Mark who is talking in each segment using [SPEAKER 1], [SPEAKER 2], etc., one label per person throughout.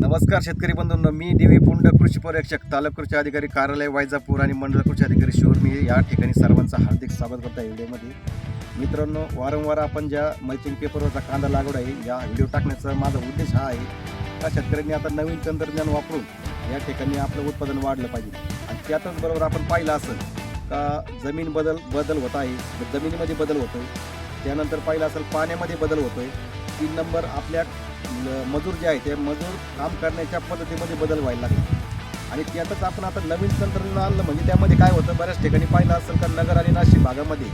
[SPEAKER 1] नमस्कार शेतकरी बंधूंनो. मी डी व्ही पुंड कृषी पर्यवेक्षक तालुका कृषी अधिकारी कार्यालय वायजापूर आणि मंडळ कृषी अधिकारी शिवर मी या ठिकाणी सर्वांचं हार्दिक स्वागत करतो या व्हिडिओमध्ये. मित्रांनो वारंवार आपण ज्या मल्चिंग पेपरवरचा कांदा लागवड आहे या व्हिडिओ टाकण्याचा माझा उद्देश हा आहे का शेतकऱ्यांनी आता नवीन तंत्रज्ञान वापरून या ठिकाणी आपलं उत्पादन वाढलं पाहिजे. आणि त्यातच बरोबर आपण पाहिलं असेल का जमीन बदल बदल होत आहे. जमिनीमध्ये बदल होतो आहे त्यानंतर पाहिलं असेल पाण्यामध्ये बदल होतो आहे तीन नंबर आपल्या मजूर जे आहे ते मजूर काम करण्याच्या पद्धतीमध्ये बदल व्हायला लागले. आणि त्यातच आपण आता नवीन तंत्रज्ञान आणलं म्हणजे त्यामध्ये काय होतं बऱ्याच ठिकाणी पाहिलं असेल तर नगर आणि नाशिक भागामध्ये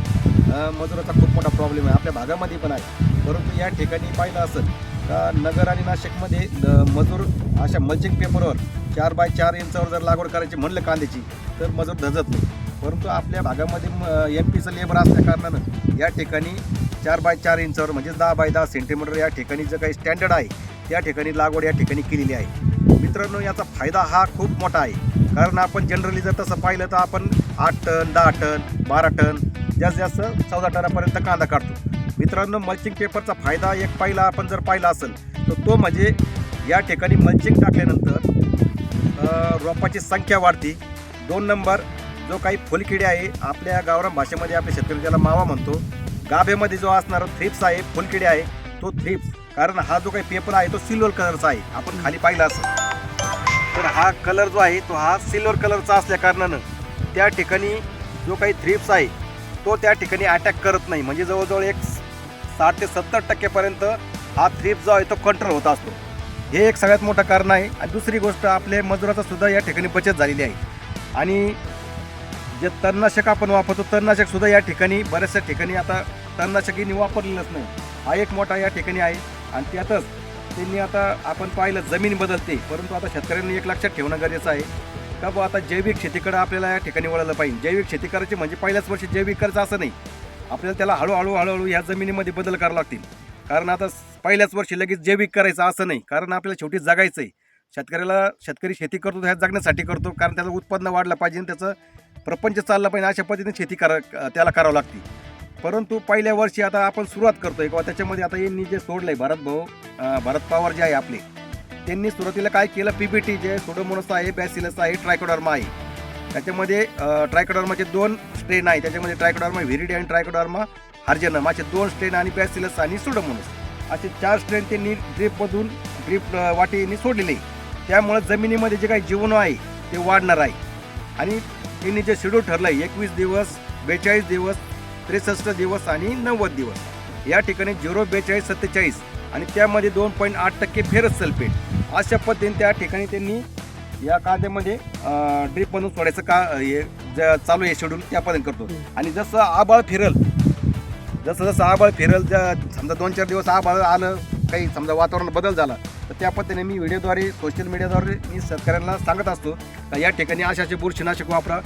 [SPEAKER 1] मजुराचा खूप मोठा प्रॉब्लेम आहे. आपल्या भागामध्ये पण आहे. परंतु या ठिकाणी पाहिलं असेल का नगर आणि नाशिकमध्ये मजूर अशा मल्चिंग पेपरवर चार बाय चार इंचावर जर लागवड करायची म्हणलं कांद्याची तर मजूर धजत नाही. परंतु आपल्या भागामध्ये एम पीचं लेबर असल्या कारणानं या ठिकाणी चार बाय चार इंचावर म्हणजे दहा बाय दहा सेंटीमीटर या ठिकाणी जे काही स्टँडर्ड आहे त्या ठिकाणी लागवड या ठिकाणी केलेली आहे. मित्रांनो याचा फायदा हा खूप मोठा आहे. कारण आपण जनरली जर तसं पाहिलं तर आपण आठ टन दहा टन बारा टन जास्त जास्त चौदा टनापर्यंत कांदा काढतो. मित्रांनो मल्चिंग पेपरचा फायदा एक पहिला आपण जर पाहिला असेल तर तो म्हणजे या ठिकाणी मल्चिंग टाकल्यानंतर रोपाची संख्या वाढते. दोन नंबर जो काही फुलकिडे आहे आपल्या गावरान भाषेमध्ये आपल्या शेतकरी त्याला मावा म्हणतो. गाभेमध्ये जो असणारा थ्रिप्स आहे फुलकिडी आहे तो थ्रिप्स कारण हा जो काही पेपर आहे तो सिल्वर कलरचा आहे. आपण खाली पाहिला असं. तर हा कलर जो आहे तो हा सिल्वर कलरचा असल्या कारणानं त्या ठिकाणी जो काही थ्रिप्स आहे तो त्या ठिकाणी अटॅक करत नाही. म्हणजे जवळजवळ एक साठ ते सत्तर टक्केपर्यंत हा थ्रिप्स जो आहे तो कंट्रोल होत असतो. हे एक सगळ्यात मोठं कारण आहे. आणि दुसरी गोष्ट आपल्या मजुराचा सुद्धा या ठिकाणी बचत झालेली आहे. आणि जे तणनाशक आपण वापरतो तणनाशक सुद्धा या ठिकाणी बऱ्याचशा ठिकाणी आता तणनाशकीने वापरलेलंच नाही. हा एक मोठा या ठिकाणी आहे. आणि त्यातच त्यांनी आता आपण पाहिलं जमीन बदलते. परंतु आता शेतकऱ्यांनी एक लक्षात ठेवणं गरजेचं आहे. का बुवा आता जैविक शेतीकडं आपल्याला या ठिकाणी वळलं पाहिजे. जैविक शेती करायची म्हणजे पहिल्याच वर्षी जैविक करायचं असं नाही. आपल्याला त्याला हळूहळू हळूहळू ह्या जमिनीमध्ये बदल करावं लागतील. कारण आता पहिल्याच वर्षी लगेच जैविक करायचं असं नाही. कारण आपल्याला शेवटी जगायचं आहे शेतकऱ्याला शेतकरी शेती करतो ह्या जगण्यासाठी करतो. कारण त्याचं उत्पन्न वाढलं पाहिजे आणि त्याचं प्रपंच चालला पाहिजे अशा पद्धतीने शेती करा त्याला करावं लागते. परंतु पहिल्या वर्षी आता आपण सुरुवात करतोय किंवा त्याच्यामध्ये आता यांनी जे सोडलंय भरत भाऊ भारत भरत पवार जे आहे आपले त्यांनी सुरुवातीला काय केलं? पी बी टी जे सोडोमोनस आहे बॅसिलस आहे ट्रायकोडॉर्मा आहे. त्याच्यामध्ये ट्रायकोडॉर्माचे दोन स्ट्रेन आहे. त्याच्यामध्ये ट्रायकोडॉर्मा व्हिरिडी आणि ट्रायकोडॉर्मा हार्जेनम असे दोन स्ट्रेन आणि बॅसिलस आणि सुडोमोनस असे चार स्ट्रेन त्यांनी ड्रीपमधून ड्रीप वाटेने सोडलेले. आहे. त्यामुळे जमिनीमध्ये जे काही जीवन आहे ते वाढणार आहे. आणि त्यांनी जे शेड्यूल ठरलं आहे एकवीस दिवस बेचाळीस दिवस त्रेसष्ट दिवस आणि नव्वद दिवस. या ठिकाणी झिरो बेचाळीस सत्तेचाळीस आणि त्यामध्ये दोन पॉईंट आठ टक्के फेरस सल्फेट. अशा पद्धतीने त्या ठिकाणी त्यांनी या कांद्यामध्ये ड्रीपमधून सोडायचं का हे चालू आहे शेड्यूल त्या पद्धतीने करतो. आणि जसं आबाळ फिरल जसं जसं आबाळ फिरल समजा दोन चार दिवस आबाळ आलं काही समजा वातावरण बदल झाला तर त्या पद्धतीने मी व्हिडिओद्वारे सोशल मीडियाद्वारे मी शेतकऱ्यांना सांगत असतो का या ठिकाणी अशा असे बुरशीनाशक वापरा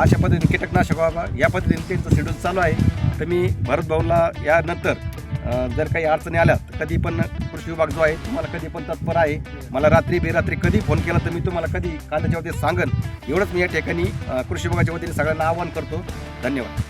[SPEAKER 1] अशा पद्धतीने कीटकनाशक वापरा. या पद्धतीने त्यांचं शेड्यूल चालू आहे. तर मी भरत भाऊला यानंतर जर काही अडचणी आल्या तर कधी पण कृषी विभाग जो आहे तुम्हाला कधी पण तत्पर आहे. मला रात्री बेरात्री कधी फोन केला तर मी तुम्हाला कधी कांद्याच्या वतीने सांगन. एवढंच मी या ठिकाणी कृषी विभागाच्या वतीने सगळ्यांना आवाहन करतो. धन्यवाद.